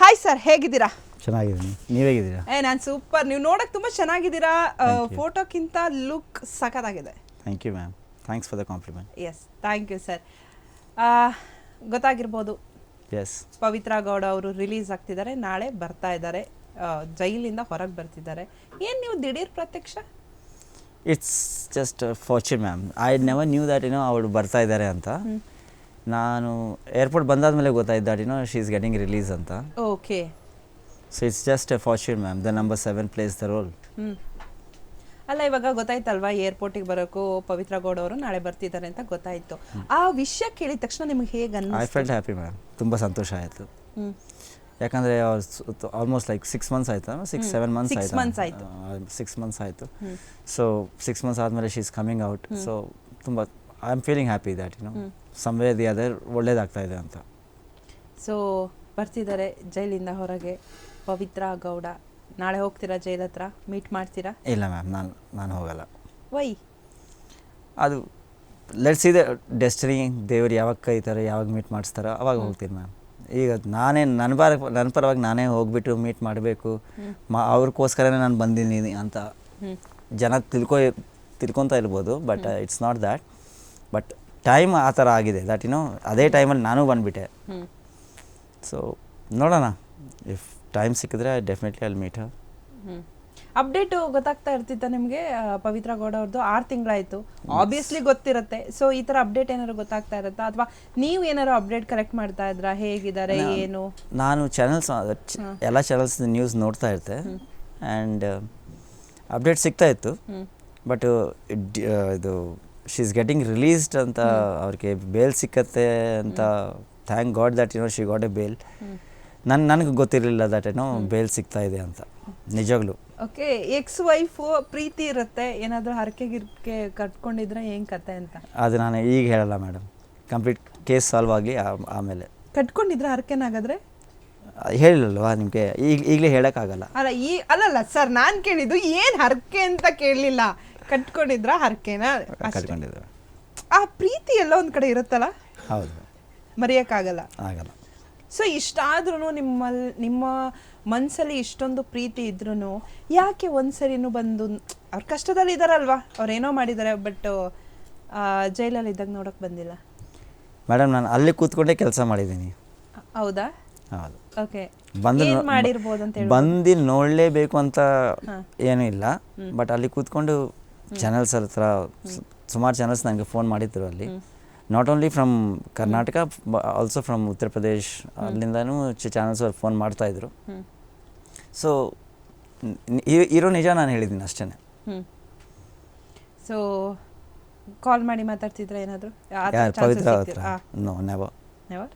Hi sir ಹೇಗಿದ್ದೀರಾ? ಚೆನ್ನಾಗಿದ್ದೀನಿ. ನೀವು ಹೇಗಿದ್ದೀರಾ? ಏ ನಾನು ಸೂಪರ್ ನೀವು ನೋಡಕ್ಕೆ ತುಂಬಾ ಚೆನ್ನಾಗಿದ್ದೀರಾ? ಫೋಟೋಕ್ಕಿಂತ ಲುಕ್ ಸಖತ್ತಾಗಿದೆ. Thank you ma'am thanks for the compliment yes thank you sir ಗೊತ್ತಾಗಿರ್ಬೋದು. Yes Pavithra Gowda ಅವರು ರಿಲೀಸ್ ಆಗ್ತಿದ್ದಾರೆ. ನಾಳೆ ಬರ್ತಾ ಇದ್ದಾರೆ. ಜೈಲಿಂದ ಹೊರಗೆ ಬರ್ತಿದ್ದಾರೆ. ಏನು ನೀವು ದಿಢೀರ್ ಪ್ರತ್ಯಕ್ಷ? It's just fortune ma'am I never knew that ಏನೋ ಅವಳು ಬರ್ತಾ ಇದ್ದಾರೆ ಅಂತ. ನಾನು ಏರ್ಪೋರ್ಟ್ ಬಂದಾದ್ಮೇಲೆ ಗೊತ್ತಾಯ್ತು that no she is getting release ಅಂತ. Okay so it's just a fortune ma'am the number seven place the role ಅಲ್ಲ ಇವಾಗ ಗೊತ್ತಾಯ್ತಲ್ವಾ ಏರ್ಪೋರ್ಟಿಗೆ ಬರೋಕು ಪವಿತ್ರ ಗೌಡ ಅವರು ನಾಳೆ ಬರ್ತಿದ್ದಾರೆ ಅಂತ ಗೊತ್ತಾಯ್ತು. ಆ ವಿಷಯ ಕೇಳಿದ ತಕ್ಷಣ ನಿಮ್ಗೆ ಹೇಗೆ ಐ ಫೆಲ್ಟ್ ಹ್ಯಾಪಿ ಮ್ಯಾಮ್ ತುಂಬ ಸಂತೋಷ ಆಯಿತು. ಯಾಕಂದ್ರೆ ಆಲ್ಮೋಸ್ಟ್ ಲೈಕ್ ಸಿಕ್ಸ್ ಮಂತ್ಸ್ ಆಯ್ತು? ಸಿಕ್ಸ್ ಸೆವೆನ್ ಮಂತ್ಸ್ Six ಆಯಿತು? months ಆಯ್ತು. ಸಿಕ್ಸ್ ಮಂತ್ಸ್ ಆಯಿತು. ಸೊ ಸಿಕ್ಸ್ ಮಂತ್ಸ್ ಆದಮೇಲೆ she is coming out so ತುಂಬ I am feeling happy that you know someway the ಆದರೆ ಒಳ್ಳೇದಾಗ್ತಾ ಇದೆ ಅಂತ. ಸೊ ಬರ್ತಿದ್ದಾರೆ ಜೈಲಿಂದ ಹೊರಗೆ ಪವಿತ್ರ ಗೌಡ. ನಾಳೆ ಹೋಗ್ತೀರಾ ಜೈಲ್ ಹತ್ರ? ಮೀಟ್ ಮಾಡ್ತೀರಾ? ಇಲ್ಲ ಮ್ಯಾಮ್ ನಾನು ನಾನು ಹೋಗಲ್ಲ. ವೈ ಅದು ಲೆಟ್ಸ್ ಇದೆ ಡೆಸ್ಟಿನಿ ದೇವ್ರು ಯಾವಾಗ ಕರೀತಾರೆ ಯಾವಾಗ ಮೀಟ್ ಮಾಡಿಸ್ತಾರೋ ಅವಾಗ ಹೋಗ್ತೀನಿ ಮ್ಯಾಮ್. ಈಗ ನಾನೇ ನನ್ನ ಪರ ನನ್ನ ಪರವಾಗಿ ನಾನೇ ಹೋಗ್ಬಿಟ್ಟು ಮೀಟ್ ಮಾಡಬೇಕು. ಮಾ ಅವ್ರಿಗೋಸ್ಕರನೇ ನಾನು ಬಂದಿದ್ದೀನಿ ಅಂತ ಜನ ತಿಳ್ಕೊ ತಿಳ್ಕೊತಾ ಇರ್ಬೋದು but it's not that but time ಆ ಥರ ಆಗಿದೆ. ದಟ್ ನೋ ಅದೇ ಟೈಮಲ್ಲಿ ನಾನು ಬಂದುಬಿಟ್ಟೆ. ಸೊ ನೋಡೋಣ. ಇಫ್ ಟೈಮ್ ಸಿಕ್ಕಿದ್ರೆ ಡೆಫಿನೆಟ್ಲಿ ಅಲ್ಲಿ ಮೀಟ್ ಅಪ್ಡೇಟ್ ಗೊತ್ತಾಗ್ತಾ ಇರ್ತಿತ್ತ ನಿಮಗೆ? ಪವಿತ್ರ ಗೌಡ ಅವ್ರದ್ದು ಆರು ತಿಂಗಳಾಯಿತು. ಆಬ್ವಿಯಸ್ಲಿ ಗೊತ್ತಿರುತ್ತೆ. ಸೊ ಈ ಥರ ಅಪ್ಡೇಟ್ ಏನಾದ್ರು ಗೊತ್ತಾಗ್ತಾ ಇರುತ್ತಾ? ಅಥವಾ ನೀವು ಏನಾದ್ರು ಅಪ್ಡೇಟ್ ಕರೆಕ್ಟ್ ಮಾಡ್ತಾ ಇದ್ರಾ? ಹೇಗಿದ್ದಾರೆ? ಏನು? ನಾನು ಚಾನಲ್ಸ್ ಎಲ್ಲ ಚಾನಲ್ಸ್ ನ್ಯೂಸ್ ನೋಡ್ತಾ ಇರ್ತೆ. ಆ್ಯಂಡ್ ಅಪ್ಡೇಟ್ ಸಿಗ್ತಾ ಇತ್ತು. ಬಟ್ ಇದು ಶಿ ಇಸ್ ಗೆಟಿಂಗ್ ರಿಲೀಸ್ಡ್ ಅಂತ ಅವ್ರಿಗೆ ಬೇಲ್ ಸಿಕ್ಕತ್ತೆ ಅಂತ thank god that you know she got a bail ನನ್ನ ನನಗೆ ಗೊತ್ತಿರಲಿಲ್ಲ ದಟ್ ಏನೋ ಬೇಲ್ ಸಿಗ್ತಾ ಇದೆ ಅಂತ. ನಿಜವಾಗ್ಲೂ. ಓಕೆ ಎಕ್ಸ್ ವೈಫು ಪ್ರೀತಿ ಇರುತ್ತೆ? ಏನಾದರೂ ಹರಕೆ ಗಿರ್ಕೆ ಕಟ್ಕೊಂಡಿದ್ರೆ ಏನ್ ಕತೆ ಅಂತ? ಅದು ನಾನು ಈಗ ಹೇಳಲ್ಲ ಮೇಡಮ್ ಕಂಪ್ಲೀಟ್ ಕೇಸ್ ಸಾಲ್ವ್ ಆಗಲಿ ಆಮೇಲೆ. ಕಟ್ಕೊಂಡಿದ್ರೆ ಹರಕೆನಾಗಾದ್ರೆ? ಹೇಳಿಲ್ಲಲ್ವಾ ನಿಮಗೆ? ಈಗ ಈಗಲೇ ಹೇಳೋಕ್ಕಾಗಲ್ಲ. ಅಲ್ಲ ಈ ಅಲ್ಲಲ್ಲ ಸರ್ ನಾನು ಕೇಳಿದ್ದು ಏನು ಹರಕೆ ಅಂತ ಕೇಳಲಿಲ್ಲ. ಕಟ್ಕೊಂಡಿದ್ರ ಹರಕೆನ? ಕಟ್ಕೊಂಡಿದ್ರು ಆ ಪ್ರೀತಿ ಎಲ್ಲ ಒಂದ್ ಕಡೆ ಇರುತ್ತಲ್ಲ? ಹೌದು. ಮರೆಯಕ್ಕಾಗಲ್ಲ. ಆಗಲ್ಲ. ಸೊ ಇಷ್ಟಾದ್ರೂ ನಿಮ್ಮಲ್ಲಿ ನಿಮ್ಮ ಮನ್ಸಲ್ಲಿ ಇಷ್ಟೊಂದು ಪ್ರೀತಿ ಇದ್ರೂ ಯಾಕೆ ಒಂದ್ಸರಿನೂ ಬಂದು ಅವ್ರ ಕಷ್ಟದಲ್ಲಿ ಇದಾರಲ್ವಾ? ಅವ್ರೇನೋ ಮಾಡಿದ್ದಾರೆ ಬಟ್ ಜೈಲಲ್ಲಿ ಇದ್ದಾಗ ನೋಡಕ್ ಬಂದಿಲ್ಲ. ಮೇಡಮ್ ನಾನು ಅಲ್ಲಿ ಕೂತ್ಕೊಂಡೇ ಕೆಲಸ ಮಾಡಿದ್ದೀನಿ. ಹೌದಾ? ಹೌದು. ಓಕೆ. ಬಂದು ಮಾಡಿರ್ಬೋದು ಅಂತ ಬಂದು ನೋಡಲೇಬೇಕು ಅಂತ. ಏನೂ ಇಲ್ಲ ಬಟ್ ಅಲ್ಲಿ ಕೂತ್ಕೊಂಡು ಚಾನಲ್ಸ್ ಹತ್ರ ಸುಮಾರು ಚಾನಲ್ಸ್ ನನಗೆ ಫೋನ್ ಮಾಡಿದ್ರು ಅಲ್ಲಿ. Not only from Karnataka also from Uttar Pradesh ಅಲ್ಲಿಂದನೂ channels ಅವ್ರು ಫೋನ್ ಮಾಡ್ತಾಯಿದ್ರು ಇದ್ರು. ಸೊ ಇರೋ ನಿಜ ನಾನು ಹೇಳಿದ್ದೀನಿ ಅಷ್ಟೇ ಸೊ ಕಾಲ್ ಮಾಡಿ ಮಾತಾಡ್ತಿದ್ರೆ ಏನಾದರೂ? ಪವಿತ್ರ ಹತ್ರ? No never never